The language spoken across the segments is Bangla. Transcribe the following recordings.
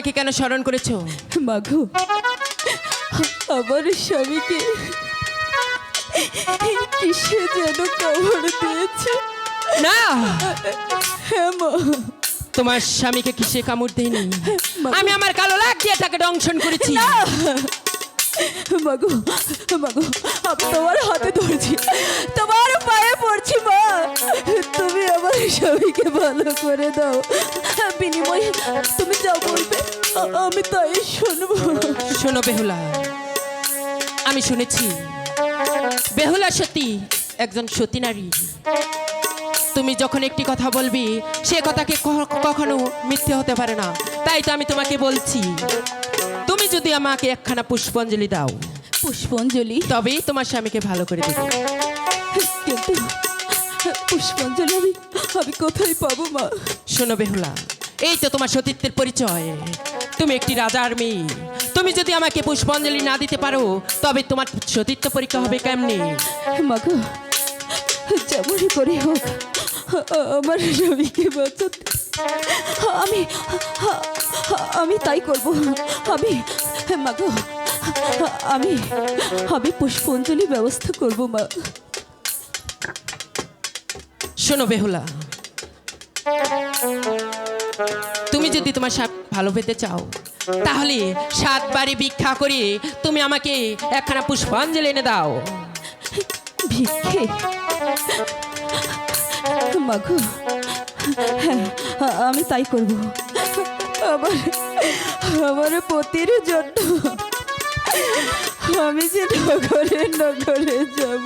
আমাকে কেন স্মরণ করেছ? মাঘু আমার স্বামীকে কিসে যেন কবর দিয়েছে? না! হ্যাঁ তোমার স্বামীকে কিসে কামড় দেয়নি? আমি আমার কালো লাগ দিয়ে তাকে দংশন করেছি। মাগু মাগু, আমি তোমার হাতে ধরছি, তোমার পায়ে পড়ছি, মা। তুমি আমার স্বামীকে ভালো করে দাও। বিনিময়ে তুমি যা বলবে, আমি তাই শুনব। শোনো বেহুলা, আমি শুনেছি, বেহুলা সতী একজন সতী নারী। তুমি যখন একটি কথা বলবি, সে কথাকে কখনো মিথ্যে হতে পারে না। তাই তো আমি তোমাকে বলছি যদি আমাকে একখানা পুষ্পাঞ্জলি দাও পুষ্পাঞ্জলি? তবেই তোমার স্বামীকে ভালো করে দেবে কিন্তু পুষ্পাঞ্জলি আমি আমি কোথায় পাবো মা? শোনো বেহুলা এই তো তোমার সতীত্বের পরিচয়। তুমি একটি রাজার মেয়ে। তুমি যদি আমাকে পুষ্পাঞ্জলি না দিতে পারো তবে তোমার সতীত্ব পরীক্ষা হবে কেমনি? মাগো যেমনই করে হোক আমার স্বামীকে বাঁচাতে আমি আমি তাই করব। আমি মাগো আমি আমি পুষ্পাঞ্জলি ব্যবস্থা করব মা। শোনো বেহুলা তুমি যদি তোমার সাপ ভালো পেতে চাও তাহলে সাতবারে ভিক্ষা করে তুমি আমাকে একখানা পুষ্পাঞ্জলি এনে দাও। ভিক্ষে? মাগো আমি তাই করব। আমার আমার পতির জন্য আমি যে নগরে নগরে যাব।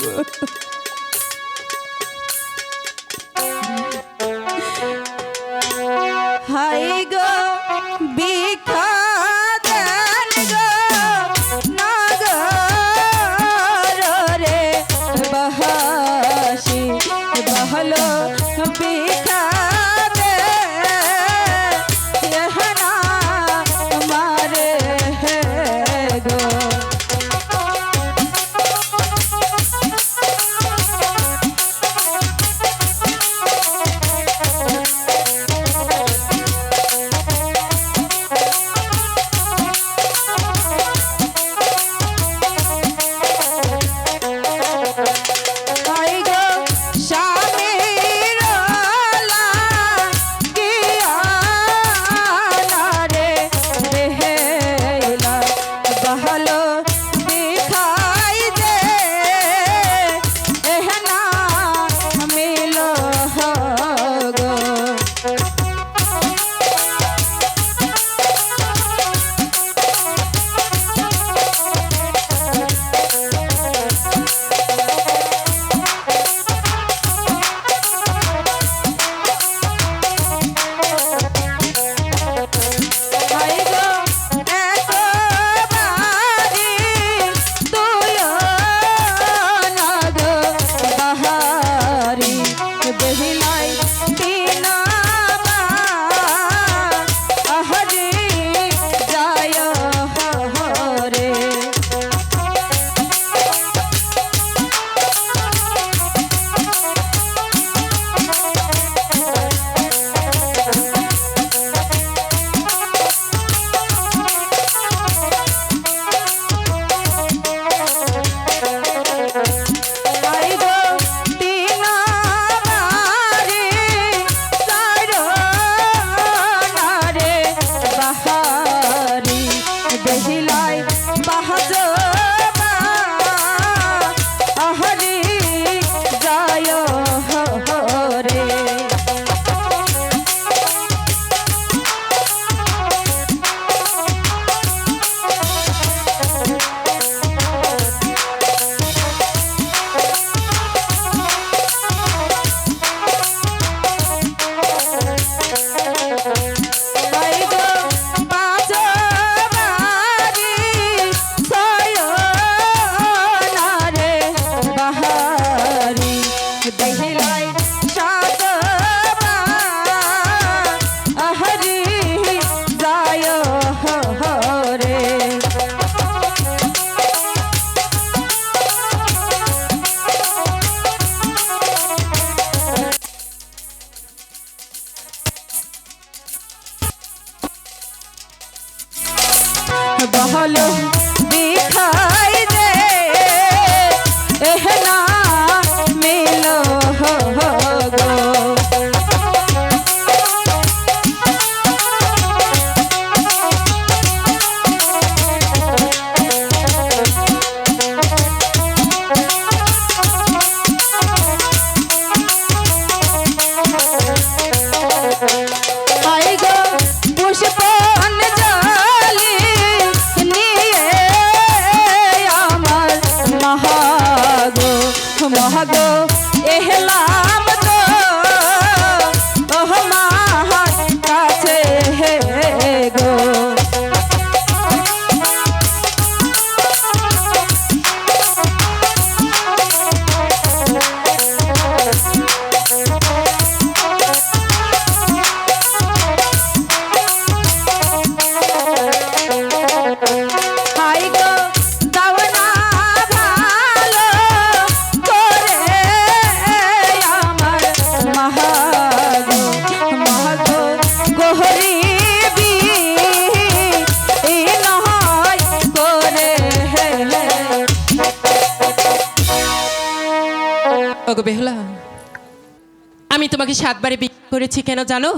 তোমাকে সাতবারে বিক্রি করেছি কেন জানো?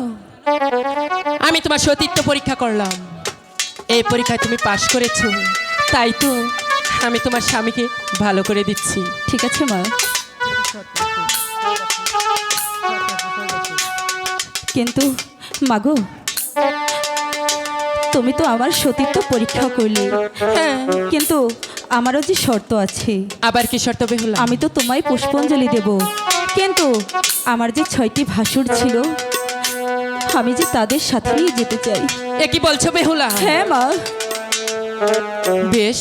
আমি তোমার সতীত্ব পরীক্ষা করলাম। এই পরীক্ষায় তুমি পাশ করেছ। তাই তো আমি তোমার স্বামীকে ভালো করে দিচ্ছি। ঠিক আছে মা। কিন্তু মাগো তুমি তো আমার সতীত্ব পরীক্ষা করলে। হ্যাঁ। কিন্তু আমারও যে শর্ত আছে। আবার কি শর্ত বেহুলা? আমি তো তোমায় পুষ্পাঞ্জলি দেবো। কিন্তু আমার যে ছয়টি ভাসুর ছিল আমি যে তাদের সাথেই যেতে চাই। একই কি বলছো বেহুলা? হ্যাঁ মা। বেশ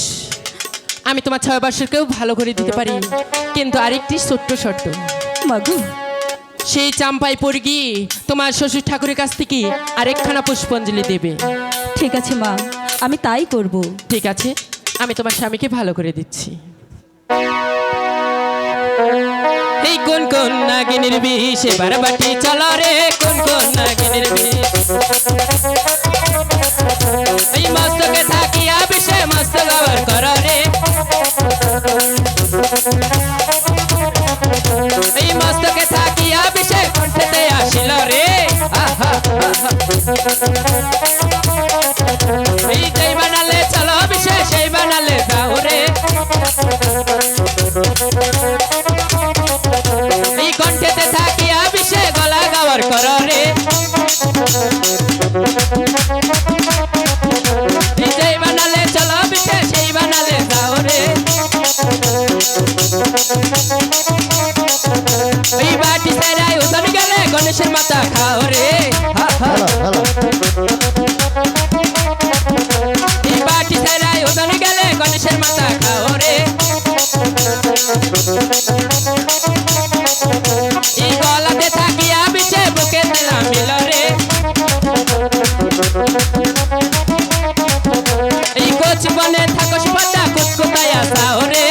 আমি তোমার ছয় বাসুরকেও ভালো করে দিতে পারি কিন্তু আরেকটি ছোট্ট শর্ত। মাগু সেই চাম্পাই পড়গি তোমার শ্বশুর ঠাকুরের কাছ থেকে আরেকখানা পুষ্পাঞ্জলি দেবে। ঠিক আছে মা। আমি তাই করব। ঠিক আছে আমি তোমার স্বামীকে ভালো করে দিচ্ছি। এই কোন কোন নাগিনীর বিষ? এবার বাটি চলো রে, কোন কোন নাগিনীর বিষ? এই মস্তকে থাকিয়া বিষে মস্ত গবর কর রে। এই মস্তকে থাকিয়া বিষে কণ্ঠেতে আসিল রে। আহা আহা। পাতা খাও রে। বাটি ছাড়াই ওজন গেলে গণেশের মাথা খাও রে। গলাতে থাকিয়া বিছে বুকে দিলাম মিল রে। এই কোচ বনে থাকস পাতা কুচকুতায় আসাও রে।